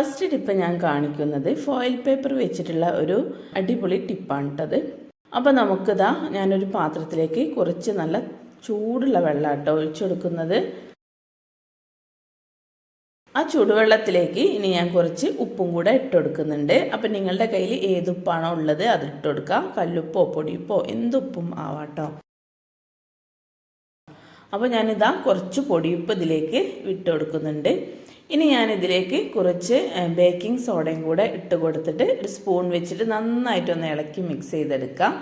First tip ഞാൻ കാണിക്കുന്നത് foil paper വെച്ചിട്ടുള്ള ഒരു അടിപൊളി ടിപ്പാണ് കേട്ടത് അപ്പോൾ നമുക്കിതാ ഞാനൊരു പാത്രത്തിലേക്ക് കുറച്ച് നല്ല ചൂടുള്ള വെള്ളം കേട്ടോ ഒഴിച്ചെടുക്കുന്നത്. ആ ചൂടുവെള്ളത്തിലേക്ക് ഇനി ഞാൻ കുറച്ച് ഉപ്പും കൂടെ ഇട്ടുകൊടുക്കുന്നുണ്ട് അപ്പം നിങ്ങളുടെ കയ്യിൽ ഏതുപ്പാണോ ഉള്ളത് അത് ഇട്ടുകൊടുക്കാം കല്ലുപ്പോ പൊടിയുപ്പോ എന്തുപ്പും ആവാട്ടോ. അപ്പോൾ ഞാനിതാ കുറച്ച് പൊടിയുപ്പ് ഇതിലേക്ക് ഇട്ട് കൊടുക്കുന്നുണ്ട് ഇനി ഞാൻ ഇതിലേക്ക് കുറച്ച് ബേക്കിംഗ് സോഡയും കൂടെ ഇട്ട് കൊടുത്തിട്ട് ഒരു സ്പൂൺ വെച്ചിട്ട് നന്നായിട്ടൊന്ന് ഇളക്കി മിക്സ് ചെയ്തെടുക്കാം.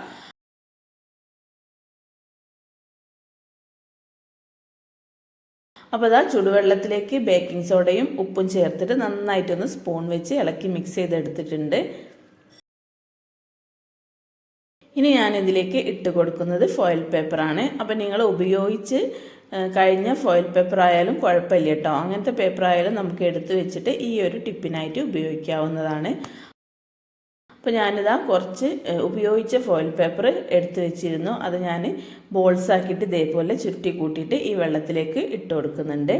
അപ്പോൾ അതാ ചുടുവെള്ളത്തിലേക്ക് ബേക്കിംഗ് സോഡയും ഉപ്പും ചേർത്തിട്ട് നന്നായിട്ടൊന്ന് സ്പൂൺ വെച്ച് ഇളക്കി മിക്സ് ചെയ്തെടുത്തിട്ടുണ്ട്. ഇനി ഞാനിതിലേക്ക് ഇട്ട് കൊടുക്കുന്നത് ഫോയിൽ പേപ്പറാണ് അപ്പം നിങ്ങൾ ഉപയോഗിച്ച് കഴിഞ്ഞ ഫോയിൽ പേപ്പർ ആയാലും കുഴപ്പമില്ല കേട്ടോ അങ്ങനത്തെ പേപ്പർ ആയാലും നമുക്ക് എടുത്ത് വെച്ചിട്ട് ഈ ഒരു ടിപ്പിനായിട്ട് ഉപയോഗിക്കാവുന്നതാണ്. അപ്പോൾ ഞാനിതാ കുറച്ച് ഉപയോഗിച്ച ഫോയിൽ പേപ്പർ എടുത്ത് വെച്ചിരുന്നു. അത് ഞാൻ ബോൾസ് ആക്കിയിട്ട് ഇതേപോലെ ചുരുട്ടി കൂട്ടിയിട്ട് ഈ വെള്ളത്തിലേക്ക് ഇട്ട് കൊടുക്കുന്നുണ്ട്.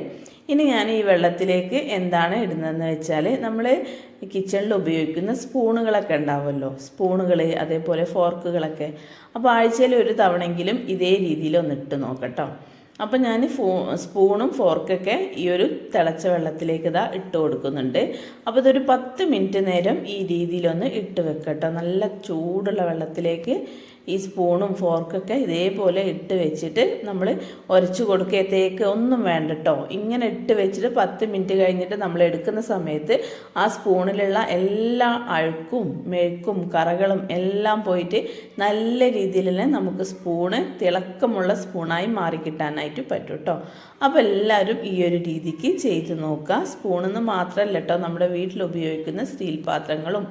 ഇനി ഞാൻ ഈ വെള്ളത്തിലേക്ക് എന്താണ് ഇടുന്നതെന്ന് വെച്ചാൽ നമ്മൾ കിച്ചണിൽ ഉപയോഗിക്കുന്ന സ്പൂണുകളൊക്കെ ഉണ്ടാവുമല്ലോ. സ്പൂണുകൾ അതേപോലെ ഫോർക്കുകളൊക്കെ അപ്പോൾ ആഴ്ചയിൽ ഒരു തവണയെങ്കിലും ഇതേ രീതിയിൽ ഒന്ന് ഇട്ട് നോക്കട്ടോ. അപ്പം ഞാൻ ഫോ സ്പൂണും ഫോർക്കൊക്കെ ഈ ഒരു തിളച്ച വെള്ളത്തിലേക്ക് ഇതാ ഇട്ട് കൊടുക്കുന്നുണ്ട്. അപ്പോൾ ഇതൊരു പത്ത് മിനിറ്റ് നേരം ഈ രീതിയിലൊന്ന് ഇട്ട് വെക്കട്ടോ. നല്ല ചൂടുള്ള വെള്ളത്തിലേക്ക് ഈ സ്പൂണും ഫോർക്കൊക്കെ ഇതേപോലെ ഇട്ട് വെച്ചിട്ട് നമ്മൾ ഉരച്ച് കൊടുക്കത്തേക്ക് ഒന്നും വേണ്ട കേട്ടോ ഇങ്ങനെ ഇട്ട് വെച്ചിട്ട് പത്ത് മിനിറ്റ് കഴിഞ്ഞിട്ട് നമ്മൾ എടുക്കുന്ന സമയത്ത് ആ സ്പൂണിലുള്ള എല്ലാ അഴുക്കും മെഴുക്കും കറകളും എല്ലാം പോയിട്ട് നല്ല രീതിയിൽ തന്നെ നമുക്ക് സ്പൂണ് തിളക്കമുള്ള സ്പൂണായി മാറിക്കിട്ടാനായിട്ട് പറ്റും കേട്ടോ അപ്പോൾ എല്ലാവരും ഈ ഒരു രീതിക്ക് ചെയ്ത് നോക്കുക. സ്പൂണെന്ന് മാത്രമല്ല കേട്ടോ നമ്മുടെ വീട്ടിൽ ഉപയോഗിക്കുന്ന സ്റ്റീൽ പാത്രങ്ങളും.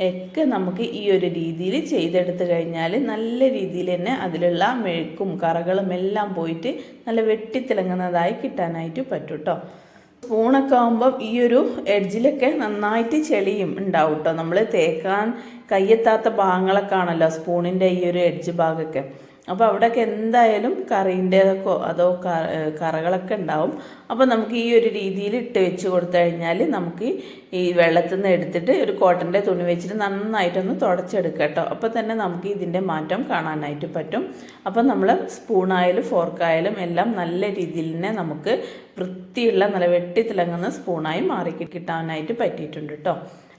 ഒക്കെ നമുക്ക് ഈ ഒരു രീതിയിൽ ചെയ്തെടുത്ത് കഴിഞ്ഞാൽ നല്ല രീതിയിൽ തന്നെ അതിലുള്ള മെഴുക്കും കറകളും എല്ലാം പോയിട്ട് നല്ല വെട്ടിത്തിളങ്ങുന്നതായി കിട്ടാനായിട്ട് പറ്റും കേട്ടോ സ്പൂണൊക്കെ ആകുമ്പം ഈ ഒരു എഡ്ജിലൊക്കെ നന്നായിട്ട് ചെളിയും ഉണ്ടാവും കേട്ടോ നമ്മൾ തേക്കാൻ കയ്യെത്താത്ത ഭാഗങ്ങളൊക്കെ ആണല്ലോ സ്പൂണിന്റെ ഈ ഒരു എഡ്ജ് ഭാഗമൊക്കെ. അപ്പോൾ അവിടെയൊക്കെ എന്തായാലും കറീന്റേതൊക്കെ അതോ കറകളൊക്കെ ഉണ്ടാവും. അപ്പോൾ നമുക്ക് ഈ ഒരു രീതിയിൽ ഇട്ട് വെച്ച് കൊടുത്തു കഴിഞ്ഞാൽ നമുക്ക് ഈ വെള്ളത്തിൽ നിന്ന് എടുത്തിട്ട് ഒരു കോട്ടന്റെ തുണി വെച്ചിട്ട് നന്നായിട്ടൊന്ന് തുടച്ചെടുക്കുക കേട്ടോ അപ്പോൾ തന്നെ നമുക്ക് ഇതിന്റെ മാറ്റം കാണാനായിട്ട് പറ്റും. അപ്പോൾ നമ്മൾ സ്പൂണായാലും ഫോർക്കായാലും എല്ലാം നല്ല രീതിയിൽ തന്നെ നമുക്ക് വൃത്തിയുള്ള നല്ല വെട്ടി തിളങ്ങുന്ന സ്പൂണായി മാറി കിട്ടാനായിട്ട് പറ്റിയിട്ടുണ്ട് കേട്ടോ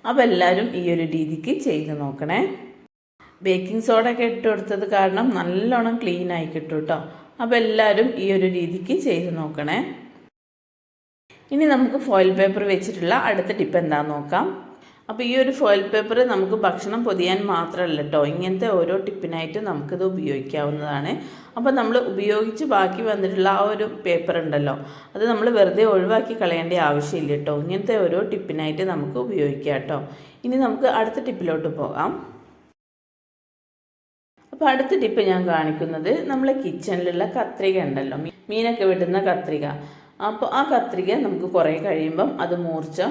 അപ്പോൾ എല്ലാവരും ഈ ഒരു രീതിക്ക് ചെയ്ത് നോക്കണേ. ബേക്കിംഗ് സോഡ ഒക്കെ ഇട്ട് കൊടുത്തത് കാരണം നല്ലോണം ക്ലീൻ ആയി കിട്ടും കേട്ടോ. അപ്പോൾ എല്ലാവരും ഈ ഒരു രീതിക്ക് ചെയ്ത് നോക്കണേ. ഇനി നമുക്ക് ഫോയിൽ പേപ്പർ വെച്ചിട്ടുള്ള അടുത്ത ടിപ്പ് എന്താണെന്ന് നോക്കാം. അപ്പോൾ ഈ ഒരു ഫോയിൽ പേപ്പർ നമുക്ക് ഭക്ഷണം പൊതിയാൻ മാത്രമല്ല കേട്ടോ ഇങ്ങനത്തെ ഓരോ ടിപ്പിനായിട്ട് നമുക്കിത് ഉപയോഗിക്കാവുന്നതാണ്. അപ്പോൾ നമ്മൾ ഉപയോഗിച്ച് ബാക്കി വന്നിട്ടുള്ള ആ ഒരു പേപ്പർ ഉണ്ടല്ലോ അത് നമ്മൾ വെറുതെ ഒഴിവാക്കി കളയേണ്ട ആവശ്യമില്ല കേട്ടോ ഇങ്ങനത്തെ ഓരോ ടിപ്പിനായിട്ട് നമുക്ക് ഉപയോഗിക്കാം കേട്ടോ ഇനി നമുക്ക് അടുത്ത ടിപ്പിലോട്ട് പോകാം. അപ്പോൾ അടുത്ത ടിപ്പ് ഞാൻ കാണിക്കുന്നത് നമ്മളെ കിച്ചണിലുള്ള കത്രിക ഉണ്ടല്ലോ. മീനൊക്കെ വെട്ടുന്ന കത്രിക. അപ്പോൾ ആ കത്രിക നമുക്ക് കുറേ കഴിയുമ്പം അത് മൂർച്ച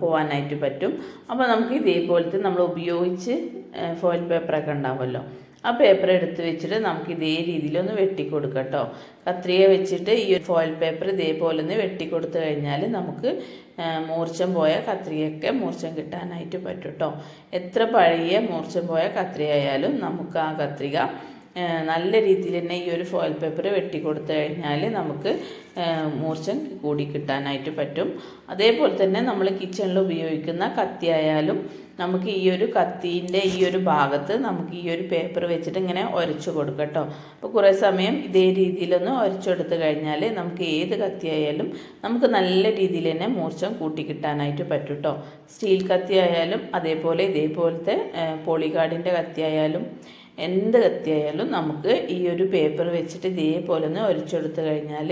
പോകാനായിട്ട് പറ്റും. അപ്പോൾ നമുക്ക് ഇതേപോലത്തെ നമ്മൾ ഉപയോഗിച്ച് ഫോയിൽ പേപ്പറൊക്കെ ഉണ്ടാവുമല്ലോ. ആ പേപ്പർ എടുത്ത് വെച്ചിട്ട് നമുക്ക് ഇതേ രീതിയിലൊന്ന് വെട്ടിക്കൊടുക്കാം കേട്ടോ കത്രിക വെച്ചിട്ട് ഈ ഒരു ഫോയിൽ പേപ്പർ ഇതേപോലെ ഒന്ന് വെട്ടിക്കൊടുത്തു കഴിഞ്ഞാൽ നമുക്ക് മൂർച്ചം പോയ കത്രികയൊക്കെ മൂർച്ചം കിട്ടാനായിട്ട് പറ്റും കേട്ടോ എത്ര പഴകിയ മൂർച്ചം പോയ കത്രിക ആയാലും നമുക്ക് ആ കത്രിക നല്ല രീതിയിൽ തന്നെ ഈ ഒരു ഫോയിൽ പേപ്പർ വെട്ടിക്കൊടുത്തു കഴിഞ്ഞാൽ നമുക്ക് മൂർച്ചം കൂടി കിട്ടാനായിട്ട് പറ്റും. അതേപോലെ തന്നെ നമ്മൾ കിച്ചണിൽ ഉപയോഗിക്കുന്ന കത്തിയായാലും നമുക്ക് ഈ ഒരു കത്തീന്റെ ഈ ഒരു ഭാഗത്ത് നമുക്ക് ഈ ഒരു പേപ്പർ വെച്ചിട്ട് ഇങ്ങനെ ഉരച്ചു കൊടുക്കാം കേട്ടോ. അപ്പോൾ കുറേ സമയം ഇതേ രീതിയിലൊന്ന് ഉരച്ചെടുത്ത് കഴിഞ്ഞാൽ നമുക്ക് ഏത് കത്തിയായാലും നമുക്ക് നല്ല രീതിയിൽ തന്നെ മൂർച്ചം കൂട്ടി കിട്ടാനായിട്ട് പറ്റും കേട്ടോ. സ്റ്റീൽ കത്തി ആയാലും അതേപോലെ ഇതേപോലത്തെ പോളിഗാർഡിന്റെ കത്തിയായാലും എന്ത് കത്തിയായാലും നമുക്ക് ഈ ഒരു പേപ്പർ വെച്ചിട്ട് ഇതേപോലെ ഒന്ന് ഒരച്ചെടുത്ത് കഴിഞ്ഞാൽ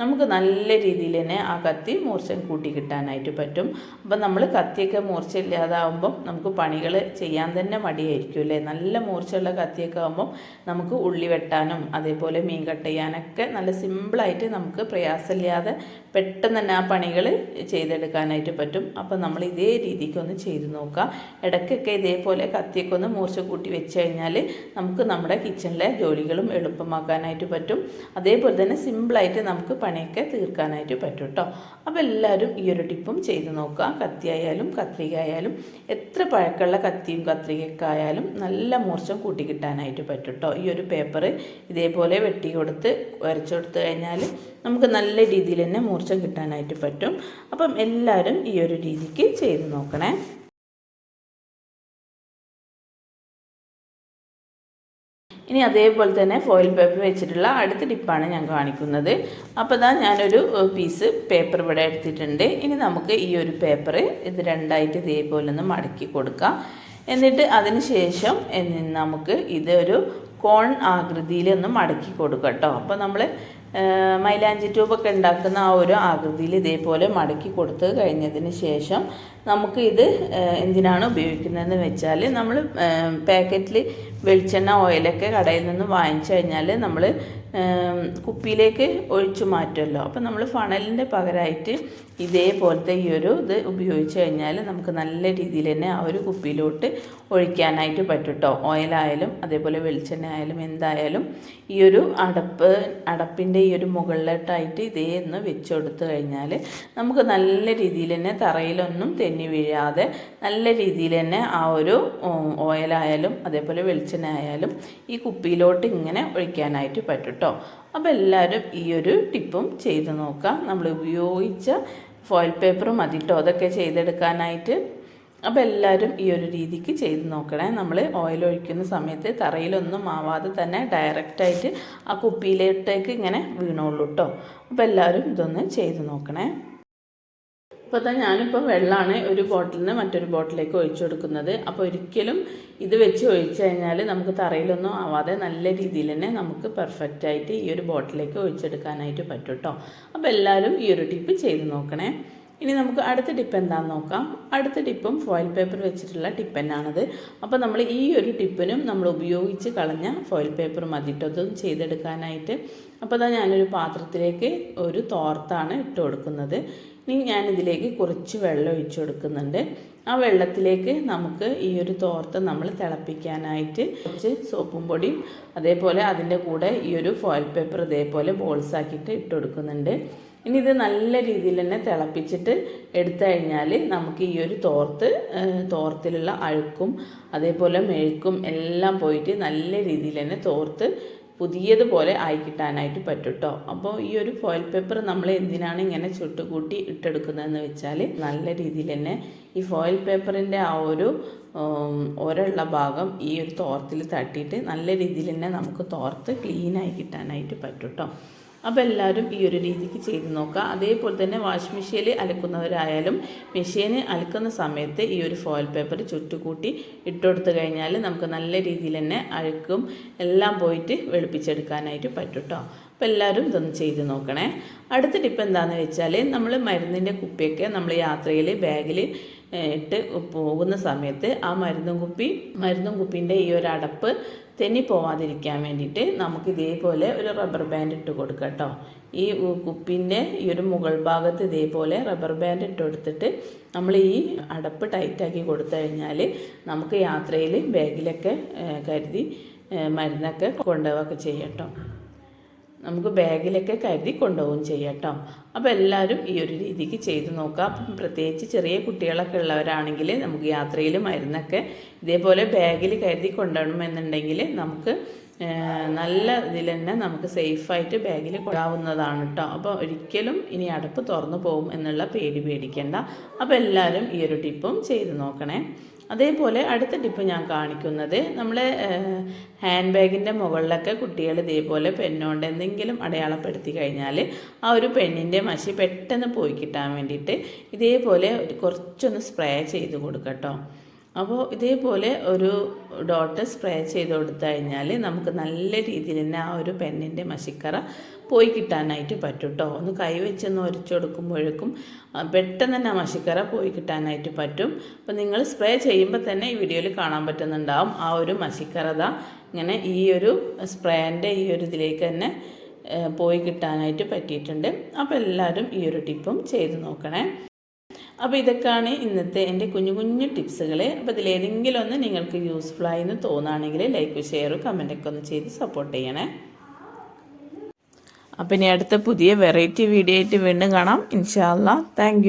നമുക്ക് നല്ല രീതിയിൽ തന്നെ ആ കത്തി മൂർച്ച കൂട്ടി കിട്ടാനായിട്ട് പറ്റും. അപ്പം നമ്മൾ കത്തിയൊക്കെ മൂർച്ച ഇല്ലാതാവുമ്പം നമുക്ക് പണികൾ ചെയ്യാൻ തന്നെ മടിയായിരിക്കും അല്ലേ? നല്ല മൂർച്ചയുള്ള കത്തിയൊക്കെ ആകുമ്പം നമുക്ക് ഉള്ളി വെട്ടാനും അതേപോലെ മീൻ കട്ട് ചെയ്യാനൊക്കെ നല്ല സിമ്പിളായിട്ട് നമുക്ക് പ്രയാസമില്ലാതെ പെട്ടെന്ന് തന്നെ ആ പണികൾ ചെയ്തെടുക്കാനായിട്ട് പറ്റും. അപ്പം നമ്മൾ ഇതേ രീതിക്കൊന്ന് ചെയ്ത് നോക്കുക. ഇടയ്ക്കൊക്കെ ഇതേപോലെ കത്തിയൊക്കെ ഒന്ന് മൂർച്ച കൂട്ടി വെച്ച് കഴിഞ്ഞാൽ നമുക്ക് നമ്മുടെ കിച്ചണിലെ ജോലികളും എളുപ്പമാക്കാനായിട്ട് പറ്റും. അതേപോലെ തന്നെ സിമ്പിളായിട്ട് നമുക്ക് പണിയൊക്കെ തീർക്കാനായിട്ട് പറ്റും കേട്ടോ അപ്പോൾ എല്ലാവരും ഈ ഒരു ടിപ്പും ചെയ്ത് നോക്കുക. കത്തിയായാലും കത്രിക ആയാലും എത്ര പഴക്കമുള്ള കത്തിയും കത്രികയൊക്കെ ആയാലും നല്ല മൂർച്ചം കൂട്ടി കിട്ടാനായിട്ട് പറ്റും കേട്ടോ ഈ ഒരു പേപ്പർ ഇതേപോലെ വെട്ടി കൊടുത്ത് വരച്ചു കഴിഞ്ഞാൽ നമുക്ക് നല്ല രീതിയിൽ തന്നെ മൂർച്ചം കിട്ടാനായിട്ട് പറ്റും. അപ്പം എല്ലാവരും ഈ ഒരു രീതിക്ക് ചെയ്ത് നോക്കണേ. ഇനി അതേപോലെ തന്നെ ഫോയിൽ പേപ്പർ വെച്ചിട്ടുള്ള അടുത്ത ടിപ്പാണ് ഞാൻ കാണിക്കുന്നത്. അപ്പോൾ ഇതാ ഞാനൊരു പീസ് പേപ്പർ ഇവിടെ എടുത്തിട്ടുണ്ട്. ഇനി നമുക്ക് ഈ ഒരു പേപ്പർ ഇത് രണ്ടായിട്ട് ഇതേപോലെ ഒന്ന് മടക്കി കൊടുക്കാം. എന്നിട്ട് അതിന് ശേഷം നമുക്ക് ഇതൊരു കോൺ ആകൃതിയിൽ ഒന്ന് മടക്കി കൊടുക്കാം കേട്ടോ. അപ്പോൾ നമ്മൾ മൈലാഞ്ചി ട്യൂബൊക്കെ ഉണ്ടാക്കുന്ന ആ ഒരു ആകൃതിയിൽ ഇതേപോലെ മടക്കി കൊടുത്ത് കഴിഞ്ഞതിന് ശേഷം നമുക്ക് ഇത് എന്തിനാണ് ഉപയോഗിക്കുന്നതെന്ന് വെച്ചാൽ നമ്മൾ പാക്കറ്റിൽ വെളിച്ചെണ്ണ ഓയിലൊക്കെ കടയിൽ നിന്ന് വാങ്ങിച്ചു കഴിഞ്ഞാൽ നമ്മൾ കുപ്പിയിലേക്ക് ഒഴിച്ചു മാറ്റുമല്ലോ. അപ്പോൾ നമ്മൾ ഫണലിന്റെ പകരമായിട്ട് ഇതേപോലത്തെ ഈ ഒരു ഇത് ഉപയോഗിച്ച് കഴിഞ്ഞാൽ നമുക്ക് നല്ല രീതിയിൽ തന്നെ ആ ഒരു കുപ്പിയിലോട്ട് ഒഴിക്കാനായിട്ട് പറ്റും കേട്ടോ ഓയിലായാലും അതേപോലെ വെളിച്ചെണ്ണ ആയാലും എന്തായാലും ഈ ഒരു അടപ്പ് അടപ്പിന്റെ ഈ ഒരു മുകളിലോട്ടായിട്ട് ഇതേ ഒന്ന് വെച്ച് കൊടുത്തു കഴിഞ്ഞാൽ നമുക്ക് നല്ല രീതിയിൽ തന്നെ തറയിലൊന്നും തെന്നി വീഴാതെ നല്ല രീതിയിൽ തന്നെ ആ ഒരു ഓയിലായാലും അതേപോലെ വെളിച്ചെണ്ണ ആയാലും ഈ കുപ്പിയിലോട്ട് ഇങ്ങനെ ഒഴിക്കാനായിട്ട് പറ്റും കേട്ടോ. അപ്പോൾ എല്ലാവരും ഈ ഒരു ടിപ്പും ചെയ്ത് നോക്കാം. നമ്മൾ ഉപയോഗിച്ച ഫോയിൽ പേപ്പറും മതി കേട്ടോ അതൊക്കെ ചെയ്തെടുക്കാനായിട്ട്. അപ്പോൾ എല്ലാവരും ഈ ഒരു രീതിക്ക് ചെയ്ത് നോക്കണേ. നമ്മൾ ഓയിൽ ഒഴിക്കുന്ന സമയത്ത് തറയിലൊന്നും ആവാതെ തന്നെ ഡയറക്റ്റായിട്ട് ആ കുപ്പിയിലോട്ടേക്ക് ഇങ്ങനെ വീണോളൂ കേട്ടോ അപ്പോൾ എല്ലാവരും ഇതൊന്ന് ചെയ്ത് നോക്കണേ. ഇപ്പോൾ തന്നെ ഞാനിപ്പോൾ വെള്ളമാണ് ഒരു ബോട്ടിൽ നിന്ന് മറ്റൊരു ബോട്ടിലേക്ക് ഒഴിച്ചു കൊടുക്കുന്നത്. അപ്പോൾ ഒരിക്കലും ഇത് വെച്ച് ഒഴിച്ചു കഴിഞ്ഞാൽ നമുക്ക് തറയിലൊന്നും ആവാതെ നല്ല രീതിയിൽ തന്നെ നമുക്ക് പെർഫെക്റ്റ് ആയിട്ട് ഈ ഒരു ബോട്ടിലേക്ക് ഒഴിച്ചെടുക്കാനായിട്ട് പറ്റും കേട്ടോ അപ്പോൾ എല്ലാവരും ഈ ഒരു ടിപ്പ് ചെയ്ത് നോക്കണേ. ഇനി നമുക്ക് അടുത്ത ടിപ്പ് എന്താണെന്ന് നോക്കാം. അടുത്ത ടിപ്പും ഫോയിൽ പേപ്പർ വെച്ചിട്ടുള്ള ടിപ്പ് തന്നെയാണത്. അപ്പോൾ നമ്മൾ ഈ ഒരു ടിപ്പിനും നമ്മൾ ഉപയോഗിച്ച് കളഞ്ഞ ഫോയിൽ പേപ്പർ മതിട്ടതും ചെയ്തെടുക്കാനായിട്ട്. അപ്പോൾ അതാ ഞാനൊരു പാത്രത്തിലേക്ക് ഒരു തോർത്താണ് ഇട്ട് കൊടുക്കുന്നത്. ഇനി ഞാനിതിലേക്ക് കുറച്ച് വെള്ളം ഒഴിച്ചു കൊടുക്കുന്നുണ്ട്. ആ വെള്ളത്തിലേക്ക് നമുക്ക് ഈ ഒരു തോർത്ത് നമ്മൾ തിളപ്പിക്കാനായിട്ട് കുറച്ച് സോപ്പും പൊടിയും അതേപോലെ അതിന്റെ കൂടെ ഈ ഒരു ഫോയിൽ പേപ്പർ ഇതേപോലെ ബോൾസ് ആക്കിയിട്ട് ഇട്ട് കൊടുക്കുന്നുണ്ട്. ഇനി ഇത് നല്ല രീതിയിൽ തന്നെ തിളപ്പിച്ചിട്ട് എടുത്തു കഴിഞ്ഞാൽ നമുക്ക് ഈ ഒരു തോർത്ത് തോർത്തിലുള്ള അഴുക്കും അതേപോലെ മെഴുക്കും എല്ലാം പോയിട്ട് നല്ല രീതിയിൽ തന്നെ തോർത്ത് പുതിയതുപോലെ ആയി കിട്ടാനായിട്ട് പറ്റും കേട്ടോ അപ്പോൾ ഈ ഒരു ഫോയിൽ പേപ്പർ നമ്മൾ എന്തിനാണ് ഇങ്ങനെ ചുട്ടുകൂട്ടി ഇട്ടെടുക്കുന്നതെന്ന് വെച്ചാൽ നല്ല രീതിയിൽ തന്നെ ഈ ഫോയിൽ പേപ്പറിന്റെ ആ ഒരു ഒരള്ള ഭാഗം ഈ ഒരു തോർത്തിൽ തട്ടിയിട്ട് നല്ല രീതിയിൽ തന്നെ നമുക്ക് തോർത്ത് ക്ലീനായി കിട്ടാനായിട്ട് പറ്റും കേട്ടോ അപ്പോൾ എല്ലാവരും ഈ ഒരു രീതിക്ക് ചെയ്ത് നോക്കുക. അതേപോലെ തന്നെ വാഷ് മെഷീനിൽ അലക്കുന്നവരായാലും മെഷീന് അലക്കുന്ന സമയത്ത് ഈ ഒരു ഫോയിൽ പേപ്പർ ചുറ്റുകൂട്ടി ഇട്ടുകൊടുത്തു കഴിഞ്ഞാൽ നമുക്ക് നല്ല രീതിയിൽ തന്നെ അഴുക്കും എല്ലാം പോയിട്ട് വെളുപ്പിച്ചെടുക്കാനായിട്ട് പറ്റും കേട്ടോ അപ്പോൾ എല്ലാവരും ഇതൊന്ന് ചെയ്ത് നോക്കണേ. അടുത്ത ടിപ്പ് എന്താണെന്ന് വെച്ചാൽ നമ്മൾ മരുന്നിന്റെ കുപ്പിയൊക്കെ നമ്മൾ യാത്രയിൽ ബാഗിൽ ഇട്ട് പോകുന്ന സമയത്ത് ആ മരുന്നും കുപ്പി മരുന്നും കുപ്പിന്റെ ഈ ഒരു അടപ്പ് തെന്നി പോവാതിരിക്കാൻ വേണ്ടിയിട്ട് നമുക്ക് ഇതേപോലെ ഒരു റബ്ബർ ബാൻഡ് ഇട്ട് കൊടുക്കാം കേട്ടോ. ഈ കുപ്പിന്റെ ഈ ഒരു മുകൾ ഭാഗത്ത് ഇതേപോലെ റബ്ബർ ബാൻഡ് ഇട്ട് കൊടുത്തിട്ട് നമ്മൾ ഈ അടപ്പ് ടൈറ്റാക്കി കൊടുത്തു കഴിഞ്ഞാൽ നമുക്ക് യാത്രയിൽ ബാഗിലൊക്കെ കരുതി മരുന്നൊക്കെ കൊണ്ടുപോവുകയൊക്കെ ചെയ്യട്ടോ നമുക്ക് ബാഗിലൊക്കെ കരുതി കൊണ്ടുപോകും ചെയ്യാം കേട്ടോ. അപ്പോൾ എല്ലാവരും ഈ ഒരു രീതിക്ക് ചെയ്ത് നോക്കാം അപ്പം പ്രത്യേകിച്ച് ചെറിയ കുട്ടികളൊക്കെ ഉള്ളവരാണെങ്കിൽ നമുക്ക് യാത്രയിൽ മരുന്നൊക്കെ ഇതേപോലെ ബാഗിൽ കരുതി കൊണ്ടുപോകണമെന്നുണ്ടെങ്കിൽ നമുക്ക് നല്ല ഇതിൽ തന്നെ നമുക്ക് സേഫായിട്ട് ബാഗിൽ കൊണ്ടാവുന്നതാണ് കേട്ടോ. അപ്പോൾ ഒരിക്കലും ഇനി അടപ്പ് തുറന്നു പോകും എന്നുള്ള പേടി പേടിക്കേണ്ട. അപ്പോൾ എല്ലാവരും ഈ ഒരു ടിപ്പും ചെയ്ത് നോക്കണേ. അതേപോലെ അടുത്ത ടിപ്പ് ഞാൻ കാണിക്കുന്നത് നമ്മൾ ഹാൻഡ് ബാഗിന്റെ മുകളിലൊക്കെ കുട്ടികൾ ഇതേപോലെ പെണ്ണുകൊണ്ട് എന്തെങ്കിലും അടയാളപ്പെടുത്തി കഴിഞ്ഞാൽ ആ ഒരു പെണ്ണിന്റെ മഷി പെട്ടെന്ന് പോയി കിട്ടാൻ വേണ്ടിയിട്ട് ഇതേപോലെ കുറച്ചൊന്ന് സ്പ്രേ ചെയ്ത് കൊടുക്കട്ടോ. അപ്പോൾ ഇതേപോലെ ഒരു ഡോട്ട് സ്പ്രേ ചെയ്ത് കൊടുത്തു കഴിഞ്ഞാൽ നമുക്ക് നല്ല രീതിയിൽ തന്നെ ആ ഒരു പെന്നിന്റെ മഷിക്കറ പോയി കിട്ടാനായിട്ട് പറ്റും കേട്ടോ ഒന്ന് കൈവച്ചൊന്ന് ഒരച്ചു കൊടുക്കുമ്പോഴേക്കും പെട്ടെന്ന് തന്നെ ആ മഷിക്കറ പോയി കിട്ടാനായിട്ട് പറ്റും. അപ്പോൾ നിങ്ങൾ സ്പ്രേ ചെയ്യുമ്പോൾ തന്നെ ഈ വീഡിയോയിൽ കാണാൻ പറ്റുന്നുണ്ടാവും ആ ഒരു മഷിക്കറത ഇങ്ങനെ ഈ ഒരു സ്പ്രേന്റെ ഈ ഒരു ഇതിലേക്ക് തന്നെ പോയി കിട്ടാനായിട്ട് പറ്റിയിട്ടുണ്ട്. അപ്പോൾ എല്ലാവരും ഈ ഒരു ടിപ്പും ചെയ്ത് നോക്കണേ. അപ്പോൾ ഇതൊക്കെയാണ് ഇന്നത്തെ എന്റെ കുഞ്ഞു കുഞ്ഞു ടിപ്സുകൾ അപ്പോൾ ഇതിലേതെങ്കിലും ഒന്ന് നിങ്ങൾക്ക് യൂസ്ഫുൾ ആയി എന്ന് തോന്നുകയാണെങ്കിൽ ലൈക്ക് ഷെയറും കമന്റൊക്കെ ഒന്ന് ചെയ്ത് സപ്പോർട്ട് ചെയ്യണേ. അപ്പം ഇനി അടുത്ത പുതിയ വെറൈറ്റി വീഡിയോ ആയിട്ട് വീണ്ടും കാണാം. ഇൻഷാല്ല താങ്ക്